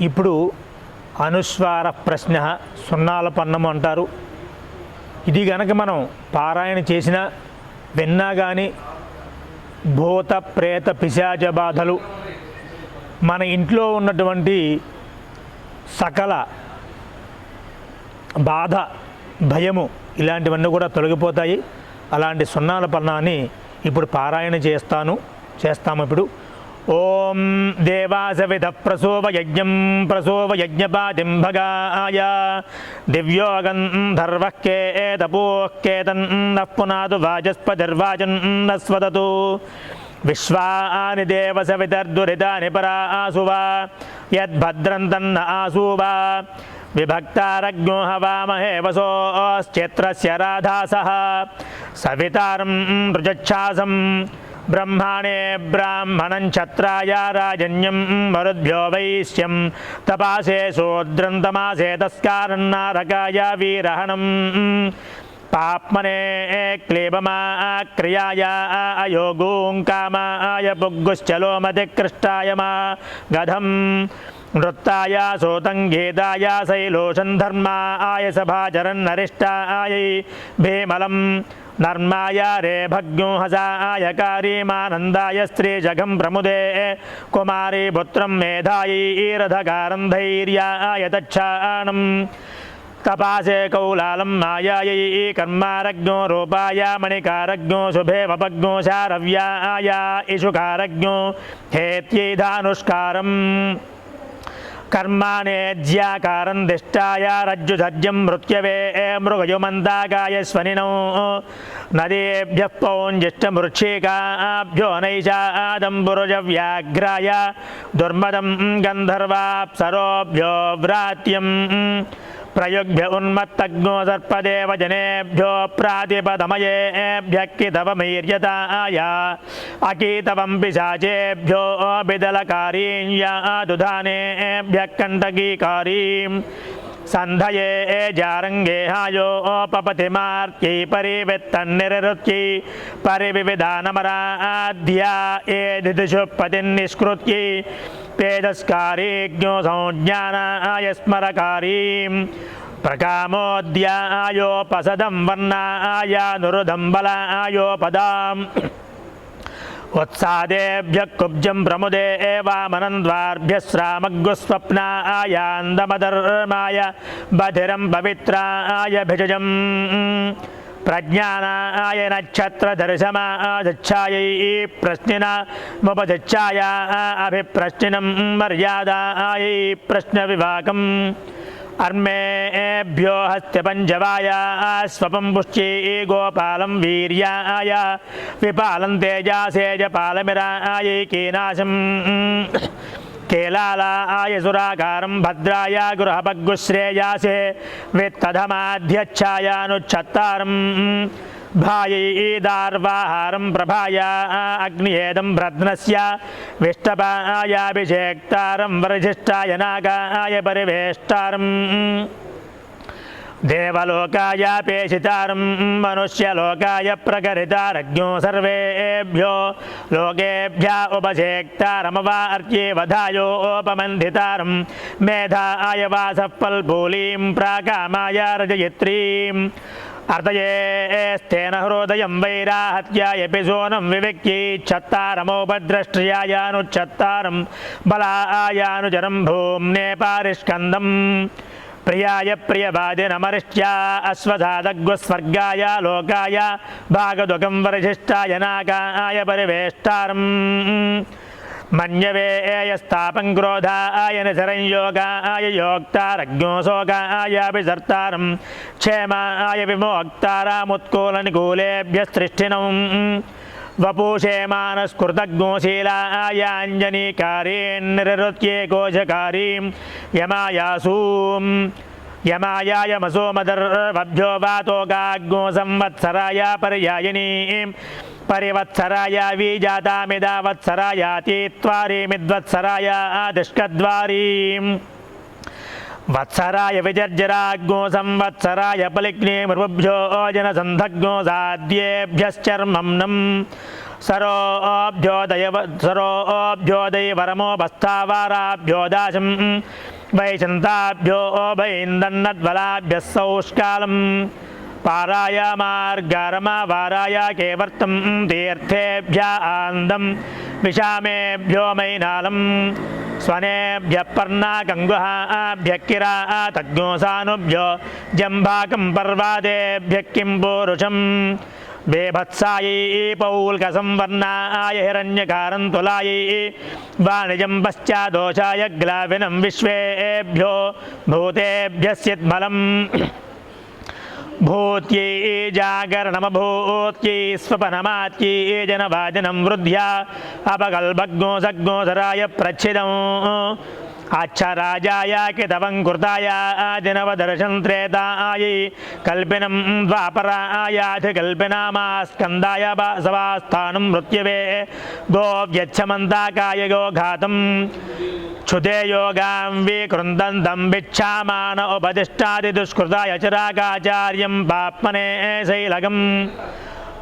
ఇప్పుడు అనుస్వార ప్రశ్న సున్నాల పన్నం అంటారు. ఇది గనక మనం పారాయణ చేసిన విన్నా కానీ భూత ప్రేత పిశాచ బాధలు మన ఇంట్లో ఉన్నటువంటి సకల బాధ భయము ఇలాంటివన్నీ కూడా తొలగిపోతాయి. అలాంటి సున్నాల పన్నాన్ని ఇప్పుడు పారాయణ చేస్తాను చేస్తాము ఇప్పుడు. ఓం దేవాసవిధ ప్రసోవ యజ్ఞం ప్రసోవ యజ్ఞపాతిం భగాయ దివ్యోగంధర్వఃకేతపోఃకేతన్నః పునాదు వాచస్పతిర్వాచన్నస్వదతు విశ్వాని దేవసవితర్దురితాని పరా ఆసువా యద్భద్రం తన్న ఆసు వా విభక్తారజ్ఞో హవామహే వసోశ్చేత్రస్య రాధాసః సవితారం రుజచ్ఛాసం బ్రహ్మాణే బ్రాహ్మణం ఛత్రాయ రాజన్యం మరుద్భ్యో వైశ్యం తపాసే శూద్రం తమాసే తస్కారన్నారకాయ వీరహణం పాప్మనే క్లీబమా క్రియాయ అయోగూం కామాయ పుగ్గుశ్చలోమతికృష్టాయ మా గధం నృత్తాయ సూతం గీతాయ శైలోషం ధర్మాయ సభాచరన్నరిష్టాయ భీమలం నర్మాయ రే భగ్యోహసాయ కారీమానందాయ స్త్రీ జగం ప్రముదే కుమారీ పుత్రం మేధాయీరథకారం ధైర్యాయ తచ్చాణం తపాసే కౌలాలం మాయాయై కర్మారజ్ఞో రూపాయ మణికారజ్ఞో శుభే వపజ్ఞో శారవ్యాయ ఇషుకారజ్ఞో హేత్యై ధానుష్కారం కర్మాణేజ్యాకారం దిష్టాయ రజ్జుధర్జం మృత్యవే ఏ మృగయుమందాగాయ స్వనిన నదేభ్య పౌంజిష్టమృక్షేకాభ్యో నైషాదంబురుజవ్యాఘ్రాయ దుర్మదం గంధర్వాప్సరోభ్యో వ్రాత్యం प्रयुग्य उन्मत्तग्नो जनेभ्यो प्रातिपदमयेभ्यक्कितवमीर्यताय अकीतवं पिशाचेभ्यो बिदलकारीं या दुधानेभ्यः कण्टकीकारीं सन्धये जारङ्गेहायो पपतिमार्त्यै परिवेत्तन्निरृत्यै परिविविधानमराध्या ए పేదస్కారీజ్ఞో సంజ్ఞానాయ స్మరకారీం ప్రకామోద్యాయోపసదం వర్ణాయానురుధం ఆయోపదా వత్సాదేభ్య కుబ్జం ప్రముదే వామనంద్వార్భ్యశ్రామగ్వస్వప్నాయాందమధర్మాయ బధిరం పవిత్రాయ భిజం ప్రజ్ఞానాయ నక్షత్రదర్శమాదచ్చాయై ప్రశ్నిన ముపదచ్చాయ అభిప్రశ్నినం మర్యాదాయై ప్రశ్న వివాకం అర్మేభ్యో హస్తిపంజవాయ స్వపం పుష్యే గోపాలం వీర్యాయ విపాలం తేజాసేజ పాలమిరాయ కీనాశం केलालाय सुराकारं भद्राय गृहपग्गुश्रेयासे वित्तधमाध्यच्छायानुच्छत्तारम् भायैदार्वाहारं प्रभाय अग्निहेदं भ्रद्नस्य विष्टपायाभिषेक्तारं वरिशिष्टाय नागाय परिवेष्टारम् देवलोकाय पेशितारं मनुष्यलोकाय प्रकरितारज्ञो सर्वेभ्यो लोकेभ्य उपसेक्तारमवार्च्ये वधायोपमन्थितारं मेधाय वासः पल्पूलीं प्राकामाय रजयित्रीम् अर्दयेस्तेन हृदयं वैराहत्यायपि सोनं विविक्यै छत्तारमोपद्रष्ट्रियायानुच्छत्तारं बलायानुचरं भूम्ने ప్రియాయ ప్రియవాది నమరిష్ట్యా ప్రియవాదినమరిష్ట్యా అశ్వధాదగ్వస్వర్గాయ లోకాయ భాగదుగం వరిశిష్టాయ నాగాయ పరివేష్టారం మన్యవే ఏయస్థాపం క్రోధాయ నిధరం యోగాయ యోక్తారజ్ఞోశోగాయాపి సర్తారం క్షేమాయ విమోక్తారాముత్కూలనికూలేభ్యసృష్టినం वपूषेमानस्कृतग्नोशीलायाञ्जनीकारीन्निरृत्ये कोशकारीं। यमायासूं यमायाय मसोमदर्भ्यो वातोगाग्नो संवत्सराय पर्यायिनीं परिवत्सराय वीजातामिदावत्सरायातीत्वारिमिद्वत्सराय दुष्कद्वारीम् వత్సరాయ విజర్జరాగ్ఞో సంవత్సరాయ పలిగ్నే మృభ్యో జన సంధగ్ఞో సాధ్యేభ్యశ్చర్మం సరోభ్యోదయ సరోభ్యోదయ వరమో బస్తావారాభ్యోదాశం వైశంతాభ్యో భైందన్నద్వలాభ్య సౌష్కాలం పారాయ మార్గరమ వారాయ కేవర్తం తీర్థేభ్య ఆందం విషామేభ్యో మైనాళం స్వనేభ్య పర్ణా గంగుహాభ్య కిరా తజ్ఞోసానుభ్యో జంభాకం పర్వాదేభ్య కిం పూరుషం బేభత్సాయై పౌల్కసంవర్ణాయ హిరణ్యకారం తులాయై వాణిజం పశ్చాదోషాయ గ్లావినం విశ్వేభ్యో భూతేభ్యస్యద్మలం భూత్యై జాగరణమభూత్యై స్వపనమాత్యై జనవాజనం వృద్ధ్యా అపకల్భగ్నో సగ్నోధరాయ కితవం కృతాయ కితవంకృతాయ జనవదర్శం త్రేతాయై కల్పినం ద్వాపరాయాధికల్పినామా స్కందాయ మృత్యువే గో గోవ్యచ్చమంతాకాయ గోఘాతం క్షుతే యోగాం వికృందంతం భిక్షామాన ఉపదిష్టాది దుష్కృతాయ చిరాకాచార్యం పాప్మనే శైలగం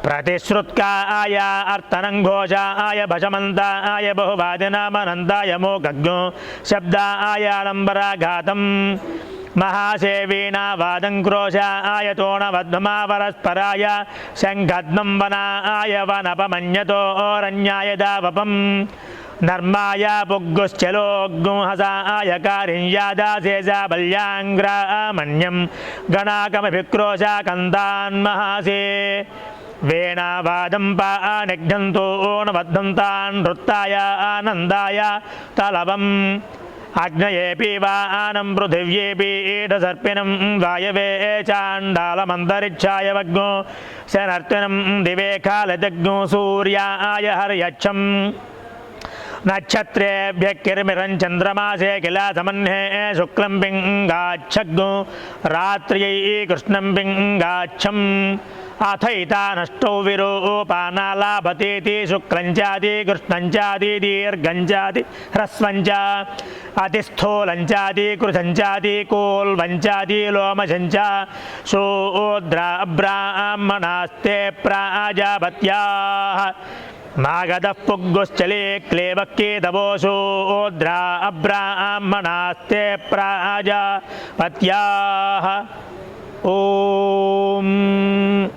ప్రతిశ్రుత్కాయ అర్తనం ఘోషాయ భజమంతాయ బహువాదినామనందాయ మోగజ్ఞో శబ్దాయ లంబరాఘాతం మహాసేవీనావాదం క్రోశాయ తోణవద్మమావరస్పరాయ శంఖద్మం వనాయ వనపమన్యతోరణ్యాయ దావపం నర్మాయ పుగ్గుశ్చలోగ్గుహసాయ కారిణ్యాదాశేషాబల్యాంగ్రామణ్యం గణాకమభిక్రోశాకంతాన్మహాసే వేణావాదం పానిఘ్నంతో నబద్ధంతాన్ నృత్తాయ ఆనందాయ తలవం. అగ్నయేపి వానం పృథివ్యేపి ఈఢసర్పిణం వాయవే చాండాలమంతరిక్షాయ వగ్నో శనర్తినం దివే కాలదగ్నో సూర్యాయ హర్యక్షం నక్షత్రేభ్య కిర్మిరం చంద్రమాసే కిల సమన్హే శుక్లం పింగాచ్చగ్ను రాత్ర్యై కృష్ణం పింగాచ్చం. అథైతా నష్టో విరూపానాలాభతేతి శుక్లంచాది కృష్ణంచాది దీర్ఘంచాది హ్రస్వంచ అతిస్థూలంచాది కృశంచాది కోల్వంచాది లోమశంచ శూద్ర బ్రాహ్మణాస్తే ప్రాజాపత్యా. మాగధ పుగ్గుశ్చలే క్లేవక్కేతవోశూద్రా అబ్రాహ్మణాస్తే ప్రాజాపత్యా. ఓం.